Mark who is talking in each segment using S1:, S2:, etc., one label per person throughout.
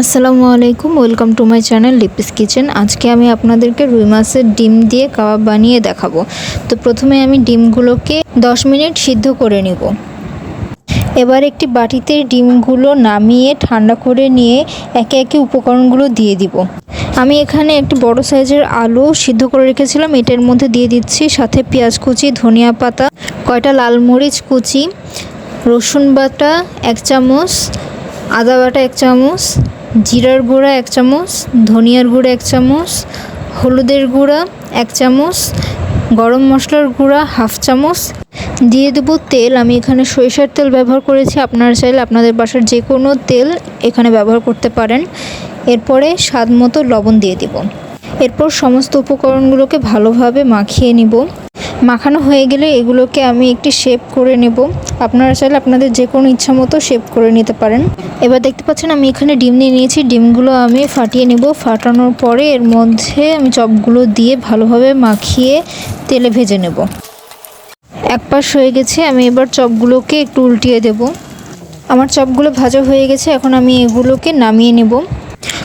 S1: আসসালামু আলাইকুম, welcome to my channel Lipi's kitchen. আজকে আমি আপনাদেরকে রুই মাছের ডিম দিয়ে কাবাব বানিয়ে দেখাবো। তো প্রথমে আমি ডিমগুলোকে 10 মিনিট সিদ্ধ করে নেব। এবার একটি বাটিতে ডিমগুলো নামিয়ে ঠান্ডা করে নিয়ে একে একে উপকরণগুলো দিয়ে দিব। আমি এখানে একটি বড় সাইজের আলু সিদ্ধ করে রেখেছিলাম। এটার মধ্যে দিয়ে দিচ্ছি সাথে পেঁয়াজ কুচি, ধনিয়া পাতা, কয়টা লাল মরিচ কুচি, রসুন বাটা, এক চামচ আদা বাটা এক চামচ, জিরার গুঁড়া এক চামচ, ধনিয়ার গুঁড়া এক চামচ, হলুদের গুঁড়া এক চামচ, গরম মশলার গুঁড়া হাফ চামচ। দিয়ে দেবো তেল। আমি এখানে সরিষার তেল ব্যবহার করেছি। আপনারা চাইলে আপনাদের বাসার যে কোনো তেল এখানে ব্যবহার করতে পারেন। এরপরে স্বাদ মতো লবণ দিয়ে দিব। এরপর সমস্ত উপকরণগুলোকে ভালোভাবে মাখিয়ে নিব। মাখানো হয়ে গেলে এগুলোকে আমি একটি শেপ করে নেব। আপনারা চাইলে আপনাদের যে কোনো ইচ্ছা মতো শেপ করে নিতে পারেন। এবার দেখতে পাচ্ছেন আমি এখানে ডিম নিয়ে নিয়েছি। ডিমগুলো আমি ফাটিয়ে নেব। ফাটানোর পরে এর মধ্যে আমি চপগুলো দিয়ে ভালোভাবে মাখিয়ে তেলে ভেজে নেব। এক পাশ হয়ে গেছে। আমি এবার চপগুলোকে একটু উল্টিয়ে দেব। আমার চপগুলো ভাজা হয়ে গেছে। এখন আমি এগুলোকে নামিয়ে নেব।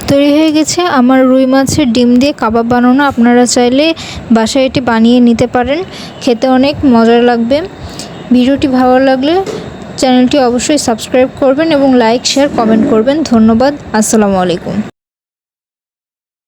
S1: তৈরি হয়ে গেছে। আমার রুই মাছের ডিম দিয়ে কাবাব বানানো। আপনারা চাইলে বাসায় এটি বানিয়ে নিতে পারেন। খেতে অনেক মজা লাগবে। ভিডিওটি ভালো লাগলে চ্যানেলটি অবশ্যই সাবস্ক্রাইব করবেন এবং লাইক, শেয়ার, কমেন্ট করবেন। ধন্যবাদ। আসসালামু আলাইকুম।